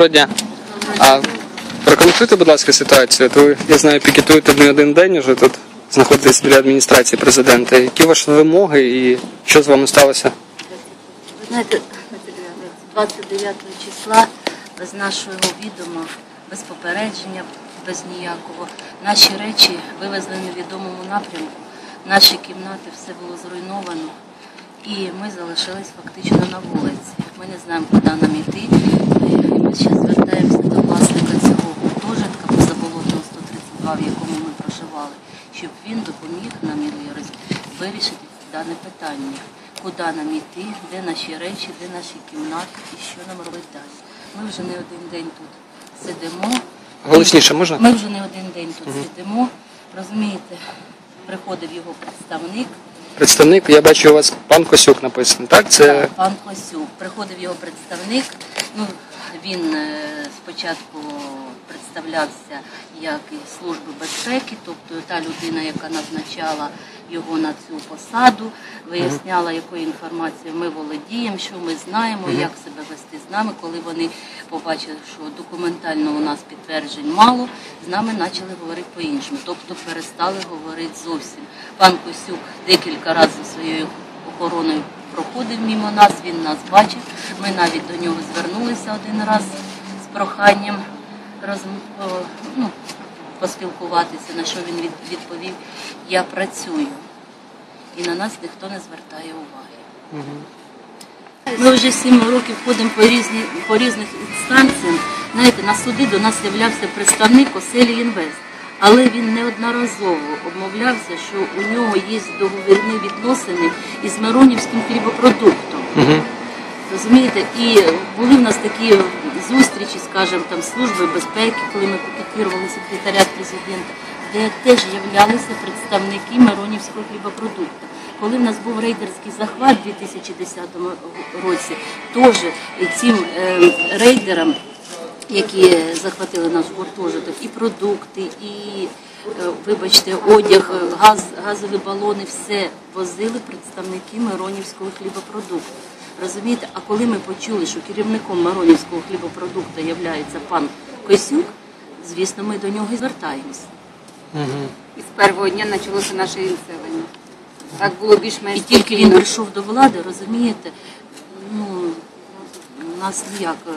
Доброго дня. А прокоментуйте, будь ласка, ситуацію. Ви, я знаю, пікетуєте не один день уже тут, знаходитесь біля адміністрації президента. Які ваші вимоги і що з вами сталося? Ви знаєте, 29 числа без нашого відома, без попередження, без ніякого. Наші речі вивезли в невідомому напрямку. Наші кімнати все було зруйновано. І ми залишились фактично на вулиці. Ми не знаємо, куди нам йти. Ще звертаємося до власника цього гуртожитка позаболотного 132, в якому ми проживали, щоб він допоміг нам вирішити дане питання. Куди нам йти, де наші речі, де наші кімнати і що нам робити далі. Ми вже не один день тут сидимо. Голосніше можна? Ми вже не один день тут сидимо. Розумієте, приходив його представник. Представник, я бачу, у вас пан Косюк написано, так? Це Так, пан Косюк. Приходив його представник. Ну, він е, спочатку представлявся як Служби безпеки, тобто та людина, яка назначала його на цю посаду, виясняла, якою інформацією ми володіємо, що ми знаємо, як себе вести з нами. Коли вони побачили, що документально у нас підтверджень мало, з нами почали говорити по-іншому, тобто перестали говорити зовсім. Пан Косюк декілька разів своєю охороною проходив мимо нас, він нас бачив. Ми навіть до нього звернулися один раз з проханням роз, ну, поспілкуватися, на що він відповів, я працюю. І на нас ніхто не звертає уваги. Ми вже сім років ходимо по, різні, по різних інстанціям. Знаєте, на суди до нас з'являвся представник Оселі Інвест. Але він неодноразово обмовлявся, що у нього є договірні відносини із Миронівським хлібопродуктом. Розумієте, і були в нас такі зустрічі, скажімо, там служби безпеки, коли ми пікетували секретаріат президента, де теж являлися представники Миронівського хлібопродукту. Коли в нас був рейдерський захват у 2010 році, теж цим е, рейдерам, які захватили наш гуртожиток, і продукти, і, е, вибачте, одяг, газ, газові балони, все возили представники Миронівського хлібопродукту. Розумієте, а коли ми почули, що керівником Миронівського хлібопродукту є пан Косюк, звісно, ми до нього і звертаємось. І з першого дня почалося наше відселення. Так було більш-менш І тільки він прийшов до влади, розумієте, ну, нас ніяк е,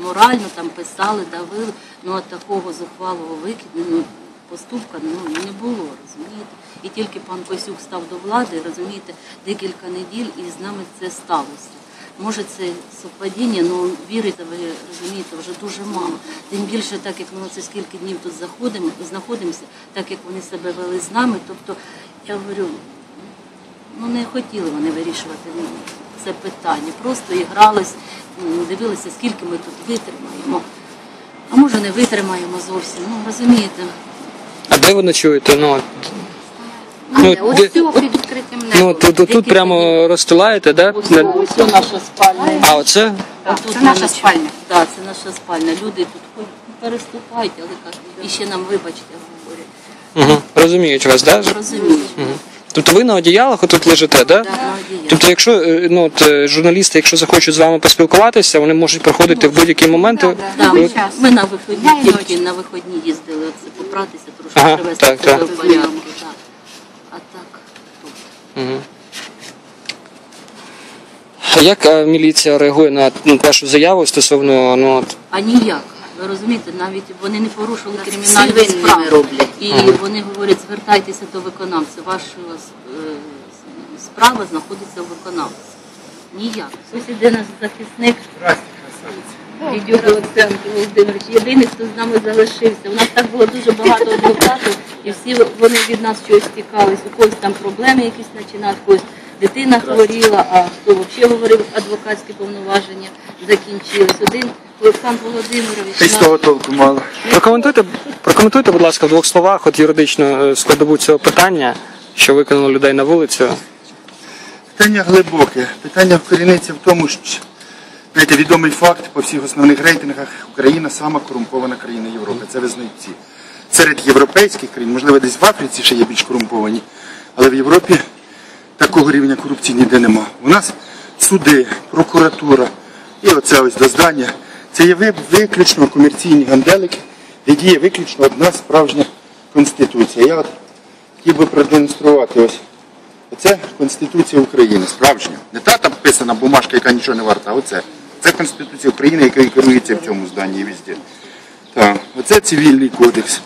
морально там писали, давили, ну от такого зухвалого викиду, ну, поступка ну, не було, розумієте. І тільки пан Косюк став до влади, розумієте, декілька неділь і з нами це сталося. Може це совпадіння, але вірите, ви розумієте, вже дуже мало. Тим більше, так як ми оце скільки днів тут заходимо, знаходимося, так як вони себе вели з нами. Тобто, я говорю, ну не хотіли вони вирішувати це питання. Просто і грались, дивилися, скільки ми тут витримаємо. А може не витримаємо зовсім. Ну розумієте, а де ви ночуєте? Ну, Ну, ну, ось де- цього під відкритим небом. ну тут, тут, тут прямо розстилаєте, да? ось, На- ось це наша спальня. А оце? Так, Отут це ми наша ночуємо. спальня. Так, це наша спальня. Люди тут хоч переступайте, але так. І ще нам вибачте, говорять. Угу. Розуміють вас, да? Розуміють. Тобто ви на одіялах отут лежите, да? Так. Тобто, якщо е, ну, от, е, журналісти, якщо захочуть з вами поспілкуватися, вони можуть приходити в будь-який момент. Да, да. Да, Любий ми, ми на виходні тільки на виходні їздили оце попратися, трошки Ага, привести так, себе так. в порядку. Так. А так, тут. Угу. А як е, міліція реагує на ну, вашу заяву стосовно ну, от, А ніяк. Ви розумієте, навіть вони не порушили справу. роблять. І вони говорять, звертайтеся до виконавця. Ваша е, справа знаходиться у виконавці. Ніяк. Ось іде наш захисник. Дідюк Олександр Володимирович, єдиний, хто з нами залишився. У нас так було дуже багато адвокатів, і всі вони від нас щось тікались. У когось там проблеми якісь починали, у когось дитина хворіла, а хто взагалі говорив, адвокатські повноваження закінчились. Один Олександр Володимирович. Та з того толку мало. прокоментуйте, прокоментуйте, будь ласка, в двох словах, от юридичну е, складову цього питання, що виконало людей на вулицю. Питання глибоке. Питання вкоріниться в тому, що знаєте, відомий факт по всіх основних рейтингах Україна сама корумпована країна Європи. Це визнають всі. Серед європейських країн, можливо, десь в Африці ще є більш корумповані, але в Європі такого рівня корупції ніде нема. У нас суди, прокуратура і оце ось до здання Це є виключно комерційні ганделики, де діє виключно одна справжня конституція. Я от хотів би продемонструвати ось. Оце Конституція України, справжня. Не та там писана бумажка, яка нічого не варта, а оце. Це Конституція України, яка керується в цьому зданні і везде. Так, оце цивільний кодекс.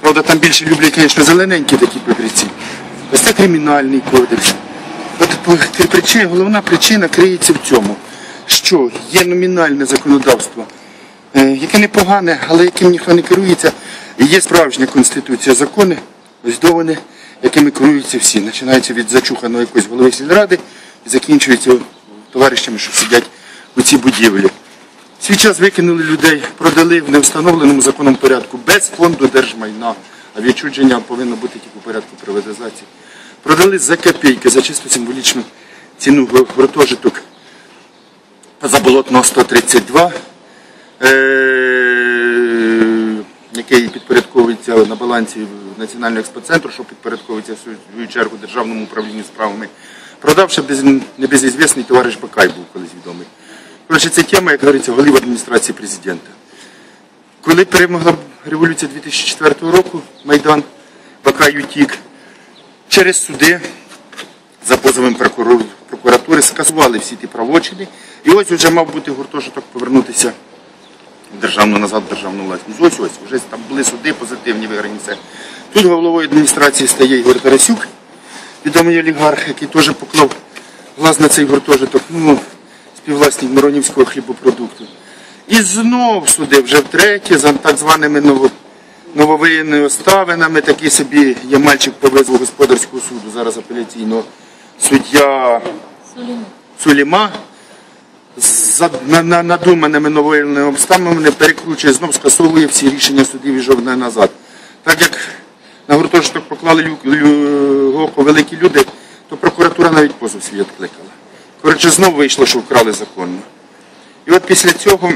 Правда, там більше люблять, звісно, зелененькі такі папірці. Ось це кримінальний кодекс. От головна причина криється в цьому, що є номінальне законодавство, е, яке непогане, але яким ніхто не керується. Є справжня конституція, закони, вони, якими керуються всі. Починається від зачуханого якоїсь голови сільради і закінчується товаришами, що сидять у цій будівлі. Свій час викинули людей, продали в невстановленому законом порядку без фонду держмайна, а відчудження повинно бути тільки у порядку приватизації. Продали за копійки, за чисто символічну ціну гуртожиток позаболотного 132, е, який підпорядковується на балансі Національного експоцентру, що підпорядковується в свою чергу Державному управлінню справами. Продав ще небезізвісний товариш Бакай був колись відомий. Коротше, це тема, як говориться, голів адміністрації президента. Коли перемогла революція 2004 року, Майдан, Бакай утік, через суди за позовом прокуратури скасували всі ті правочини. І ось вже мав бути гуртожиток повернутися в державну назад в державну власність. Ось ось, вже там були суди позитивні виграні все. Тут головою адміністрації стає Ігор Тарасюк, відомий олігарх, який теж поклав глаз на цей гуртожиток, ну, співвласник Миронівського хлібопродукту. І знов суди вже втретє за так званими ново, нововиявленими обставинами. Такий собі є мальчик по визву господарського суду, зараз апеляційного суддя Суліма за на, на, надуманими новоявленими обставинами перекручує, знов скасовує всі рішення судів і жовне назад. Так як на гуртожиток поклали лю, лю, око великі люди, то прокуратура навіть позов свій відкликала. Коротше, знов вийшло, що вкрали законно. І от після цього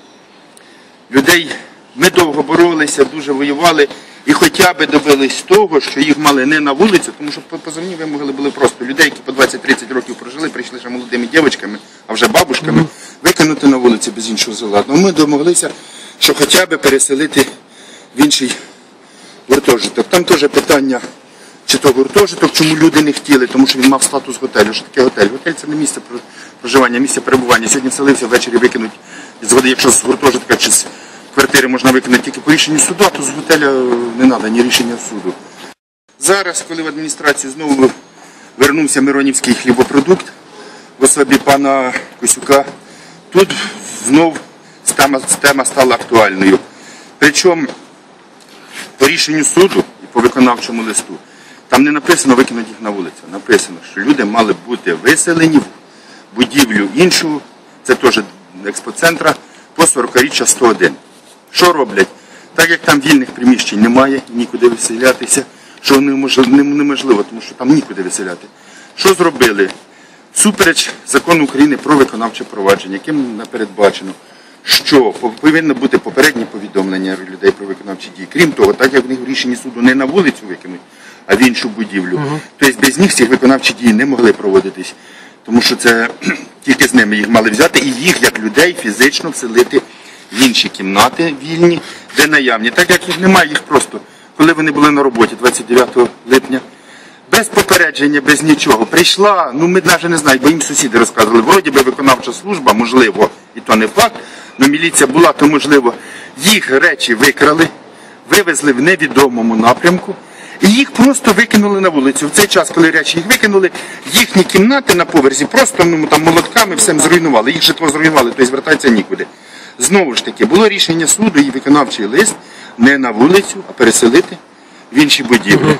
людей ми довго боролися, дуже воювали і хоча б добились того, що їх мали не на вулицю, тому що позовні вимоги були просто людей, які по 20-30 років прожили, прийшли ще молодими дівчатками, а вже бабушками, викинути на вулиці без іншого заладу. Ми домоглися, що хоча б переселити в інший гуртожиток. Там теж питання, чи то гуртожиток, чому люди не хотіли, тому що він мав статус готелю. Що таке готель? Готель це не місце про- проживання, місце перебування. Сьогодні вселився, ввечері викинуть з води, якщо з гуртожитка чи з квартири можна викинути тільки по рішенню суду, а то з готеля не треба ні рішення суду. Зараз, коли в адміністрацію знову вернувся Миронівський хлібопродукт в особі пана Косюка, тут знов тема, тема стала актуальною. Причому по рішенню суду і по виконавчому листу там не написано викинути їх на вулицю. Написано, що люди мали бути виселені в будівлю іншу, це теж експоцентра, по 40-річчя 101. Що роблять? Так як там вільних приміщень немає, нікуди виселятися, що неможливо, тому що там нікуди виселяти. Що зробили? Супереч закону України про виконавче провадження, яким передбачено, що повинно бути попереднє повідомлення людей про виконавчі дії. Крім того, так як в них в рішенні суду не на вулицю викинуть, а в іншу будівлю, тобто без них ці виконавчі дії не могли проводитись, тому що це тільки з ними їх мали взяти і їх як людей фізично вселити інші кімнати вільні, де наявні. Так як їх немає, їх просто, коли вони були на роботі 29 липня. Без попередження, без нічого. Прийшла, ну ми навіть не знаємо, бо їм сусіди розказували. Вроді би виконавча служба, можливо, і то не факт, але міліція була, то можливо, їх речі викрали, вивезли в невідомому напрямку. І їх просто викинули на вулицю. В цей час, коли речі їх викинули, їхні кімнати на поверсі просто ну, там, молотками всім зруйнували. Їх житло зруйнували, тобто звертатися нікуди. Знову ж таки, було рішення суду і виконавчий лист не на вулицю, а переселити в інші будівлі.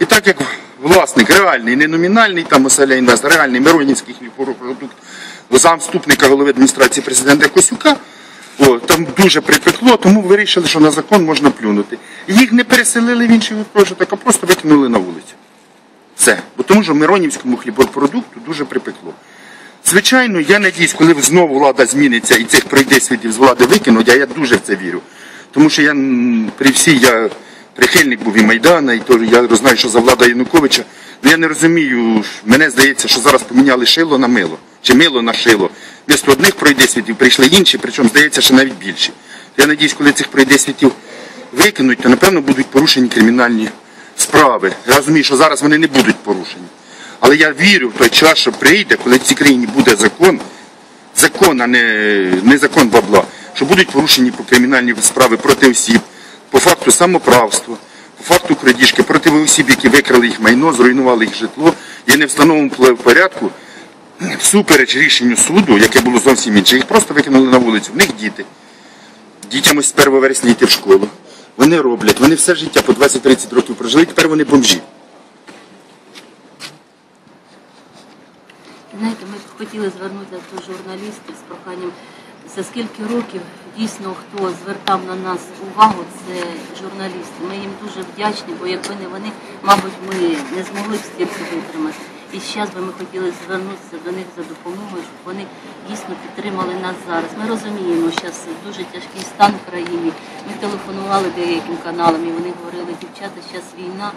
І так як власник реальний, не номінальний, там оселя інвестор, реальний Миронівський хлібопродукт, замступника голови адміністрації президента Косюка, о, там дуже припекло, тому вирішили, що на закон можна плюнути. Їх не переселили в інший гуртожиток, а просто викинули на вулицю. Все. Бо тому що Миронівському хлібопродукту дуже припекло. Звичайно, я надіюсь, коли знову влада зміниться і цих пройдисвітів з влади викинуть, а я дуже в це вірю. Тому що я при всій я прихильник був і Майдана, і то я знаю, що за влада Януковича. Ну я не розумію, мене здається, що зараз поміняли шило на мило, чи мило на шило. Вмісто одних пройде світів прийшли інші, причому здається, що навіть більші. Я надіюсь, коли цих пройде світів викинуть, то напевно будуть порушені кримінальні справи. Я розумію, що зараз вони не будуть порушені. Але я вірю в той час, що прийде, коли в цій країні буде закон, закон, а не, не закон бабла, що будуть порушені по кримінальні справи проти осіб, по факту самоправства, по факту крадіжки, проти осіб, які викрали їх майно, зруйнували їх житло, є не в порядку, всупереч рішенню суду, яке було зовсім інше, їх просто викинули на вулицю. В них діти. Дітям ось з 1 вересня йти в школу. Вони роблять, вони все життя по 20-30 років прожили, тепер вони бомжі. Знаєте, ми хотіли звернутися до журналістів з проханням, за скільки років дійсно хто звертав на нас увагу, це журналісти. Ми їм дуже вдячні, бо якби не вони, мабуть, ми не змогли б стільки витримати. І зараз би ми хотіли звернутися до них за допомогою, щоб вони дійсно підтримали нас зараз. Ми розуміємо, що зараз дуже тяжкий стан в країні. Ми телефонували деяким каналам і вони говорили, дівчата, зараз війна,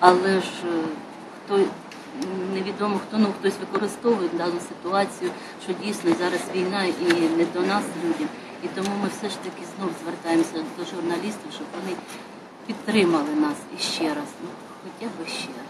але ж е, хто невідомо хто ну хтось використовує дану ситуацію, що дійсно зараз війна і не до нас людям. І тому ми все ж таки знов звертаємося до журналістів, щоб вони підтримали нас іще раз, ну хоча б ще раз.